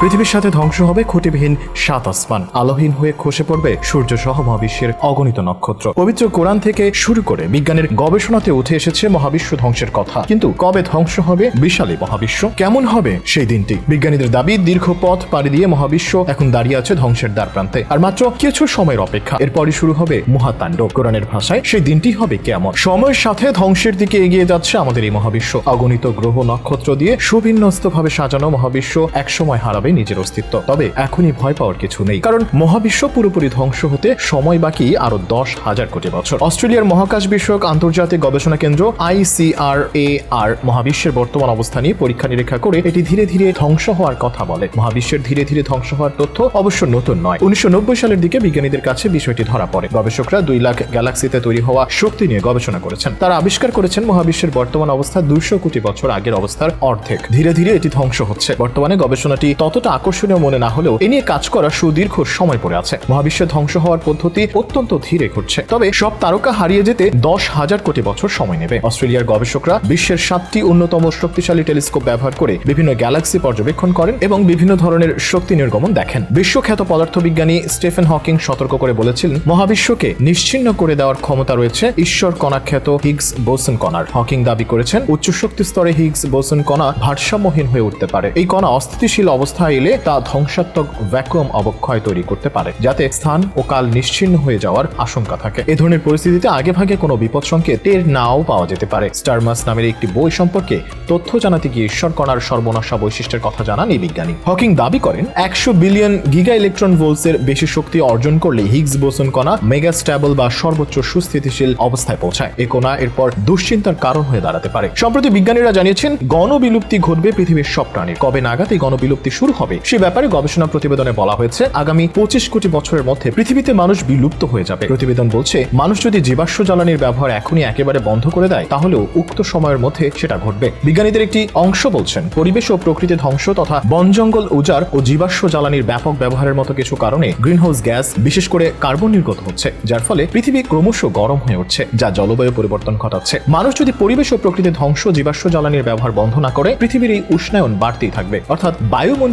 পৃথিবীর সাথে ধ্বংস হবে খুঁটিবিহীন সাত আসমান। আলোহীন হয়ে খসে পড়বে সূর্য সহ মহাবিশ্বের অগণিত নক্ষত্র। পবিত্র কোরআন থেকে শুরু করে বিজ্ঞানের গবেষণাতে উঠে এসেছে মহাবিশ্ব ধ্বংসের কথা। কিন্তু কবে ধ্বংস হবে বিশালী মহাবিশ্ব? কেমন হবে সেই দিনটি? বিজ্ঞানীদের দাবি, দীর্ঘ পথ পাড়ি দিয়ে মহাবিশ্ব এখন দাঁড়িয়ে আছে ধ্বংসের দ্বার প্রান্তে। আর মাত্র কিছু সময়ের অপেক্ষা, এরপরই শুরু হবে মহাতাণ্ডব। কোরআনের ভাষায় সেই দিনটি হবে কেমন সময়ের সাথে ধ্বংসের দিকে এগিয়ে যাচ্ছে আমাদের এই মহাবিশ্ব। অগণিত গ্রহ নক্ষত্র দিয়ে সুবিন্যস্তভাবে সাজানো মহাবিশ্ব একসময় হারাবে নিজের অস্তিত্ব। তবে এখনই ভয় পাওয়ার কিছু নেই। কারণ মহাবিশ্ব পুরোপুরি ধ্বংস হতে সময় বাকি আরও দশ হাজার কোটি বছর। অস্ট্রেলিয়ার মহাকাশ বিষয়ক আন্তর্জাতিক গবেষণা কেন্দ্র আইসিআর এ আর মহাবিশ্বের বর্তমান অবস্থা নিয়ে পরীক্ষা নিরীক্ষা করে এটি ধীরে ধীরে ধ্বংস হওয়ার কথা বলে। মহাবিশ্বের ধীরে ধীরে ধ্বংস হওয়ার তথ্য অবশ্য নতুন নয়। উনিশশো সালের দিকে বিজ্ঞানীদের কাছে বিষয়টি ধরা পড়ে। গবেষকরা দুই লাখ গ্যালাক্সিতে তৈরি হওয়া শক্তি নিয়ে গবেষণা করেছেন। তারা আবিষ্কার করেছেন মহাবিশ্বের বর্তমান অবস্থা দুশো কোটি বছর আগের অবস্থার অর্ধেক। ধীরে ধীরে এটি ধ্বংস হচ্ছে। বর্তমানে গবেষণাটি ততটা আকর্ষণীয় মনে না হলেও এ নিয়ে কাজ করা সুদীর্ঘ সময় পড়ে আছে। মহাবিশ্বের ধ্বংস হওয়ার পদ্ধতি অত্যন্ত ধীরে ঘটছে। তবে সব তারকা হারিয়ে যেতে দশ হাজার কোটি বছর সময় নেবে। অস্ট্রেলিয়ার গবেষকরা বিশ্বের সাতটি অন্যতম শক্তিশালী টেলিস্কোপ ব্যবহার করে বিভিন্ন গ্যালাক্সি পর্যবেক্ষণ করেন এবং বিভিন্ন ধরনের শক্তি নির্গমন দেখেন। বিশ্বখ্যাত পদার্থবিজ্ঞানী স্টেফেন হকিং সতর্ক করে বলেছিলেন, মহাবিশ্বকে নিশ্চিন্ন করে দেওয়ার ক্ষমতা রয়েছে ঈশ্বর কণাখ্যাত হিগস বোসন কণার। হকিং দাবি করেছেন উচ্চ শক্তি স্তরে হিগস বোসন কণা ভারসাম্যহীন হয়ে উঠতে পারে। এই কণা অস্থিতিশীল অবস্থায় এলে তা ধ্বংসাত্মক ভ্যাকুয়াম অবক্ষয় তৈরি করতে পারে, যাতে স্থান ও কাল নিশ্চিহ্ন হয়ে যাওয়ার আশঙ্কা থাকে। এ ধরনের পরিস্থিতিতে আগে ভাগে কোনো বিপদ সংকেত টের নাও পাওয়া যেতে পারে। স্টারমাস নামের একটি বই সম্পর্কে তথ্য জানাতে গিয়ে ঈশ্বর কণার সর্বনাশা বৈশিষ্ট্যের কথা জানান এই বিজ্ঞানী। হকিং দাবি করেন, একশো বিলিয়ন গিগা ইলেকট্রন ভোল্টসের বেশি শক্তি অর্জন করলে হিগস বোসন কণা মেগা স্ট্যাবল বা সর্বোচ্চ সুস্থিতিশীল অবস্থায় পৌঁছায়। এ কণা এরপর দুশ্চিন্তার কারণ হয়ে দাঁড়াতে পারে। সম্প্রতি বিজ্ঞানীরা জানিয়েছেন, গণবিলুপ্তি ঘটবে পৃথিবীর সব প্রাণীর। কবে নাগাদ এই গণবিলুপ্তি শুরু হবে। সে ব্যাপারে গবেষণা প্রতিবেদনে বলা হয়েছে, আগামী পঁচিশ কোটি বছরের মধ্যে পৃথিবীতে মানুষ বিলুপ্ত হয়ে যাবে। প্রতিবেদন বলছে, মানুষ যদি জীবাশ্ম জ্বালানির ব্যবহার এখনই একেবারে বন্ধ করে দেয়, তাহলেও উক্ত সময়ের মধ্যে সেটা ঘটবে। বিজ্ঞানীদের একটি অংশ বলছেন, পরিবেশ ও প্রকৃতি ধ্বংস তথা বন, জঙ্গল, উজাড় ও জীবাশ্ম জ্বালানির ব্যাপক ব্যবহারের মতো কিছু কারণে গ্রিনহাউস গ্যাস বিশেষ করে কার্বন নির্গত হচ্ছে, যার ফলে পৃথিবী ক্রমশ গরম হয়ে উঠছে, যা জলবায়ু পরিবর্তন ঘটাচ্ছে। মানুষ যদি পরিবেশ ও প্রকৃতি ধ্বংস জীবাশ্ম জ্বালানির ব্যবহার বন্ধ না করে, পৃথিবীর এই উষ্ণায়ন বাড়তেই থাকবে। অর্থাৎ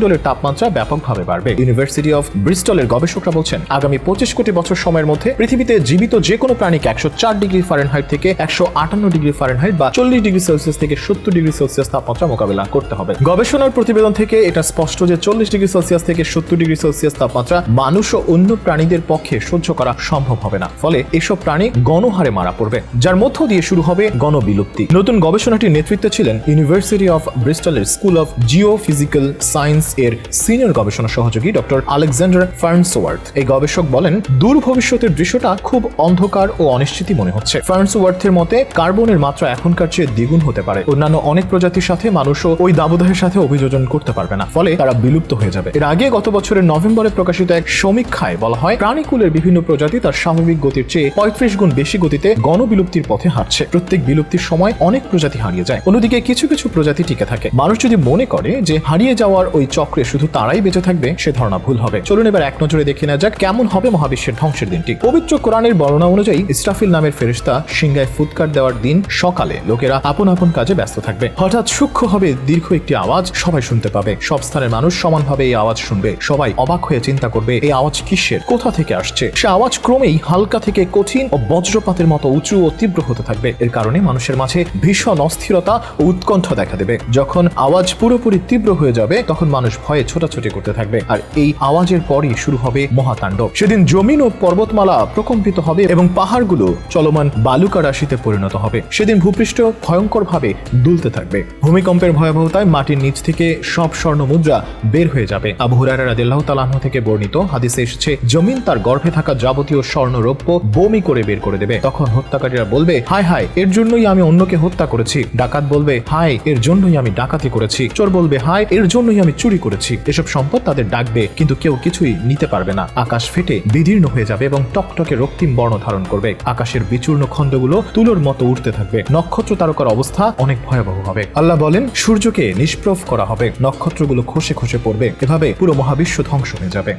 বায়ুমণ্ডলের তাপমাত্রা ব্যাপকভাবে বাড়বে। ইউনিভার্সিটি অফ ব্রিস্টলের গবেষকরা বলছেন, আগামী পঁচিশ কোটি বছর সময়ের মধ্যে পৃথিবীতে জীবিত যে কোনো প্রাণীকে একশো চার ডিগ্রি ফারেনহাইট থেকে একশো আটান্ন ডিগ্রি ফারেনহাইট বা চল্লিশ ডিগ্রি সেলসিয়াস থেকে সত্তর ডিগ্রি সেলসিয়াস তাপমাত্রা মোকাবিলা করতে হবে। গবেষণার প্রতিবেদন থেকে এটা স্পষ্ট যে চল্লিশ ডিগ্রি সেলসিয়াস থেকে সত্তর ডিগ্রি সেলসিয়াস তাপমাত্রা মানুষ ও অন্য প্রাণীদের পক্ষে সহ্য করা সম্ভব হবে না। ফলে এসব প্রাণী গণহারে মারা পড়বে, যার মধ্য দিয়ে শুরু হবে গণবিলুপ্তি। নতুন গবেষণাটির নেতৃত্বে ছিলেন university of ব্রিস্টলের school of geo physical science এর সিনিয়র গবেষণা সহযোগী ডক্টর আলেকজান্ডার ফার্নসওয়ার্থ। এই গবেষক বলেন, দূর ভবিষ্যতের দৃশ্যটা খুব অন্ধকার ও অনিশ্চিতই মনে হচ্ছে। ফার্নসওয়ার্থের মতে, কার্বনের মাত্রা এখনকার চেয়ে দ্বিগুণ হতে পারে। অন্যান্য অনেক প্রজাতির সাথে মানুষও ওই দাবদাহের সাথে অভিযোজন করতে পারবে না, ফলে তারা বিলুপ্ত হয়ে যাবে। এর আগে গত বছরের নভেম্বরে প্রকাশিত এক সমীক্ষায় বলা হয়, প্রাণীকুলের বিভিন্ন প্রজাতি তার স্বাভাবিক গতির চেয়ে পঁয়ত্রিশ গুণ বেশি গতিতে গণবিলুপ্তির পথে হাঁটছে। প্রত্যেক বিলুপ্তির সময় অনেক প্রজাতি হারিয়ে যায়। অন্যদিকে কিছু কিছু প্রজাতি টিকে থাকে। মানুষ যদি মনে করে যে হারিয়ে যাওয়ার ওই চক্রে শুধু তারাই বেঁচে থাকবে, সে ধারণা ভুল হবে। চলুন এবার এক নজরে দেখে নেওয়া যাক কেমন হবে মহাবিশ্বের ধ্বংসের দিনটি। পবিত্র কোরআনের বর্ণনা অনুযায়ী ইসরাফিল নামের ফেরিস্তা সিংহায় ফুৎকার দেওয়ার দিন সকালে লোকেরা আপন আপন কাজে ব্যস্ত থাকবে। হঠাৎ সূক্ষ্ম হবে দীর্ঘ একটি আওয়াজ, সবাই শুনতে পাবে। সব স্থানের মানুষ সমানভাবে এই আওয়াজ শুনবে। সবাই অবাক হয়ে চিন্তা করবে, এই আওয়াজ কিসের? কোথা থেকে আসছে? সে আওয়াজ ক্রমেই হালকা থেকে কঠিন ও বজ্রপাতের মতো উঁচু ও তীব্র হতে থাকবে। এর কারণে মানুষের মাঝে ভীষণ অস্থিরতা ও উৎকণ্ঠা দেখা দেবে। যখন আওয়াজ পুরোপুরি তীব্র হয়ে যাবে, তখন মানুষ ভয়ে ছোটাছুটি করতে থাকবে। আর এই আওয়াজের পরই শুরু হবে মহাতাণ্ডব। সেদিন জমিন ও পর্বতমালা প্রকম্পিত হবে এবং পাহাড়গুলো চলমান বালুকা রাশিতে পরিণত হবে। সেদিন ভূপৃষ্ঠ ভয়ঙ্কর ভাবে দুলতে থাকবে। ভূমিকম্পের ভয়াবহতায় মাটির নিচ থেকে সব স্বর্ণ মুদ্রা বের হয়ে যাবে। আবু হুরায়রা থেকে বর্ণিত হাদিসে এসেছে, জমিন তার গর্ভে থাকা যাবতীয় স্বর্ণ রৌপ্য বমি করে বের করে দেবে। তখন হত্যাকারীরা বলবে, হায় হায়, এর জন্যই আমি অন্যকে হত্যা করেছি। ডাকাত বলবে, হায়, এর জন্যই আমি ডাকাতি করেছি। চোর বলবে, হায়, এর জন্যই আমি চুরি করেছি। এসব সম্পদ তাদের ডাকবে, কিন্তু কেউ কিছুই নিতে পারবে না। আকাশ ফেটে বিদীর্ণ হয়ে যাবে এবং টকটকে রক্তিম বর্ণ ধারণ করবে। আকাশের বিচূর্ণ খণ্ডগুলো তুলোর মতো উঠতে থাকবে। নক্ষত্র তারকার অবস্থা অনেক ভয়াবহ হবে। আল্লাহ বলেন, সূর্যকে নিষ্প্রভ করা হবে। নক্ষত্রগুলো খসে খসে পড়বে। এভাবে পুরো মহাবিশ্ব ধ্বংস হয়ে যাবে।